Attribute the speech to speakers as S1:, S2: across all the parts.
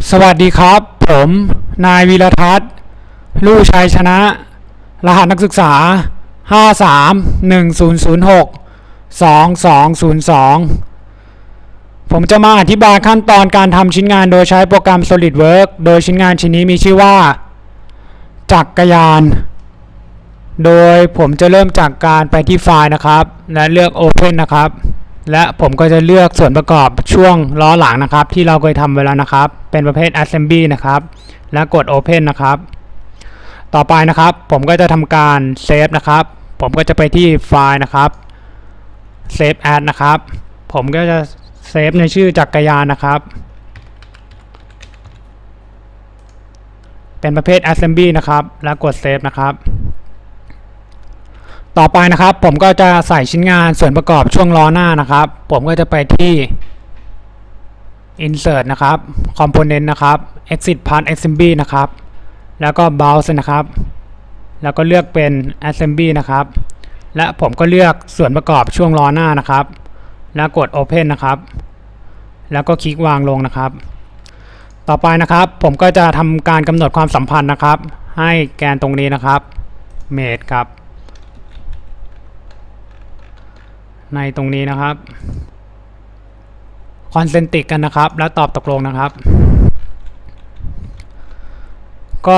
S1: สวัสดีครับ ผมนายวีรทัศน์ลู่ชัยชนะ รหัสนักศึกษา 5310062202 ผมจะมาอธิบายขั้นตอนการทำชิ้นงานโดยใช้โปรแกรม SolidWorks โดยชิ้นงานชิ้นนี้มีชื่อว่า จักรยาน โดยผมจะเริ่มจากการไปที่ไฟล์นะครับ และเลือก Open นะครับ และผมก็จะเลือกส่วนประกอบช่วงล้อหลังนะครับ ที่เราเคยทำไว้แล้วนะครับ เป็นประเภท Assembly นะครับ และกด Open นะครับ ต่อไปนะครับ ผมก็จะทำการเซฟนะครับ ผมก็จะไปที่ไฟล์นะครับ Save As นะครับ ผมก็จะเซฟในชื่อจักรยานนะครับ เป็นประเภท Assembly นะครับ แล้วกด Save นะครับ ต่อไปนะครับผมก็จะใส่ชิ้นงานส่วนประกอบช่วงล้อหน้านะครับ ผมก็จะไปที่ insert นะครับ component นะครับ exit part assembly นะครับ แล้วก็ browse นะครับ แล้วก็เลือกเป็น assembly นะครับ และผมก็เลือกส่วนประกอบช่วงล้อหน้านะครับ แล้วกด open นะครับ แล้วก็คลิกวางลงนะครับ ต่อไปนะครับ ผมก็จะทำการกำหนดความสัมพันธ์นะครับ ให้แกนตรงนี้นะครับ made ครับ ในตรงนี้นะครับคอนเซนติกกันนะครับ แล้วตอบตกลงนะครับ ก็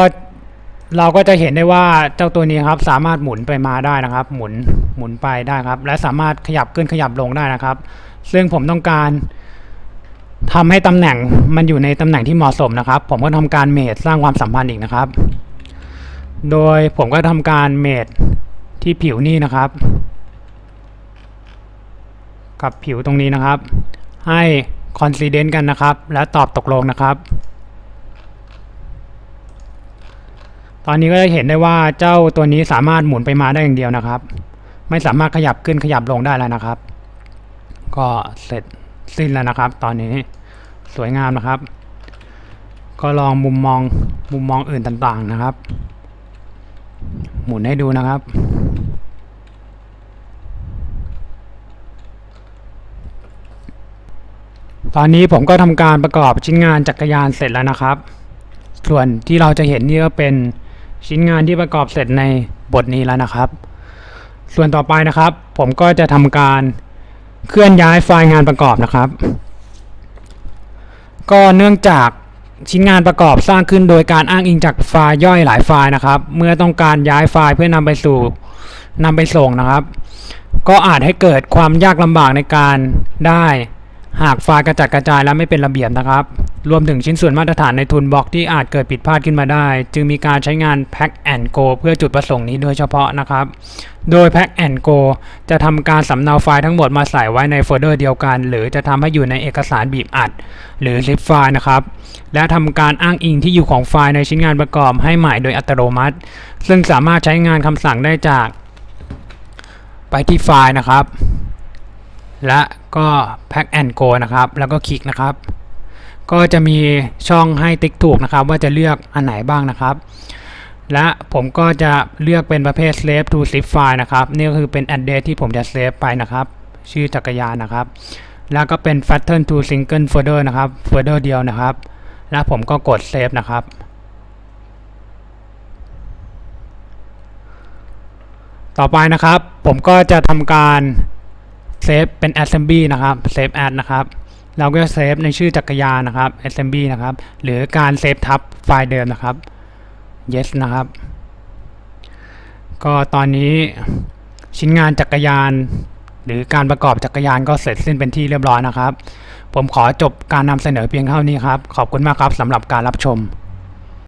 S1: เราก็จะเห็นได้ว่าเจ้าตัวนี้ครับ สามารถหมุนไปมาได้นะครับ หมุนหมุนไปได้ครับ และสามารถขยับขึ้นขยับลงได้นะครับ ซึ่งผมต้องการทำให้ตำแหน่งมันอยู่ในตำแหน่งที่เหมาะสมนะครับ ผมก็ทำการเมดสร้างความสัมพันธ์อีกนะครับ โดยผมก็ทำการเมดที่ผิวนี่นะครับ กับผิวตรงนี้นะครับ ให้คอนซีเดนต์กันนะครับ และตอบตกลงนะครับ ตอนนี้ก็จะเห็นได้ว่าเจ้าตัวนี้สามารถหมุนไปมาได้อย่างเดียวนะครับ ไม่สามารถขยับขึ้นขยับลงได้แล้วนะครับ ก็เสร็จสิ้นแล้วนะครับ ตอนนี้สวยงามนะครับ ก็ลองมุมมองมุมมองอื่นต่างๆนะครับ หมุนให้ดูนะครับ ตอนนี้ผมก็ทำการประกอบชิ้นงานจักรยานเสร็จแล้วนะครับ ส่วนที่เราจะเห็นนี่ก็เป็นชิ้นงานที่ประกอบเสร็จในบทนี้แล้วนะครับ ส่วนต่อไปนะครับ ผมก็จะทำการเคลื่อนย้ายไฟล์งานประกอบนะครับ ก็เนื่องจากชิ้นงานประกอบสร้างขึ้นโดยการอ้างอิงจากไฟล์ย่อยหลายไฟล์นะครับ เมื่อต้องการย้ายไฟล์เพื่อนำไปสู่นำไปส่งนะครับ ก็อาจให้เกิดความยากลำบากในการได้ หากไฟล์กระจัดกระจายและไม่เป็นระเบียบนะครับ รวมถึงชิ้นส่วนมาตรฐานในทุนบล็อกที่อาจเกิดผิดพลาดขึ้นมาได้ จึงมีการใช้งาน Pack and Go เพื่อจุดประสงค์นี้โดยเฉพาะนะครับ โดย Pack and Go จะทำการสำเนาไฟล์ทั้งหมดมาใส่ไว้ในโฟลเดอร์เดียวกัน หรือจะทำให้อยู่ในเอกสารบีบอัด หรือ zip ไฟล์นะครับ และทำการอ้างอิงที่อยู่ของไฟล์ในชิ้นงานประกอบให้ใหม่โดยอัตโนมัติ ซึ่งสามารถใช้งานคำสั่งได้จาก ไปที่ไฟล์นะครับ และ ก็ Pack and Go นะครับ แล้วก็คลิกนะครับ ก็จะมีช่องให้ติ๊กถูกนะครับ ว่าจะเลือกอันไหนบ้างนะครับ และผมก็จะเลือกเป็นประเภท Save to Zip File นะครับ นี่ก็คือเป็น address ที่ผมจะเซฟไปนะครับ ชื่อจักรยานนะครับ แล้วก็เป็น Pattern to Single Folder นะครับโฟลเดอร์เดียวนะครับ และผมก็กด Save นะครับต่อไปนะครับ ผมก็จะทำการ เซฟเป็น assembly นะครับเซฟ as นะครับเราก็จะเซฟในชื่อจักรยานนะครับ assembly นะครับหรือการเซฟทับไฟล์เดิมนะครับ yes นะครับก็ตอนนี้ชิ้นงานจักรยาน หรือการประกอบจักรยานก็เสร็จสิ้นเป็นที่เรียบร้อยนะครับ ผมขอจบการนำเสนอเพียงเท่านี้ครับ ขอบคุณมากครับสำหรับการรับชม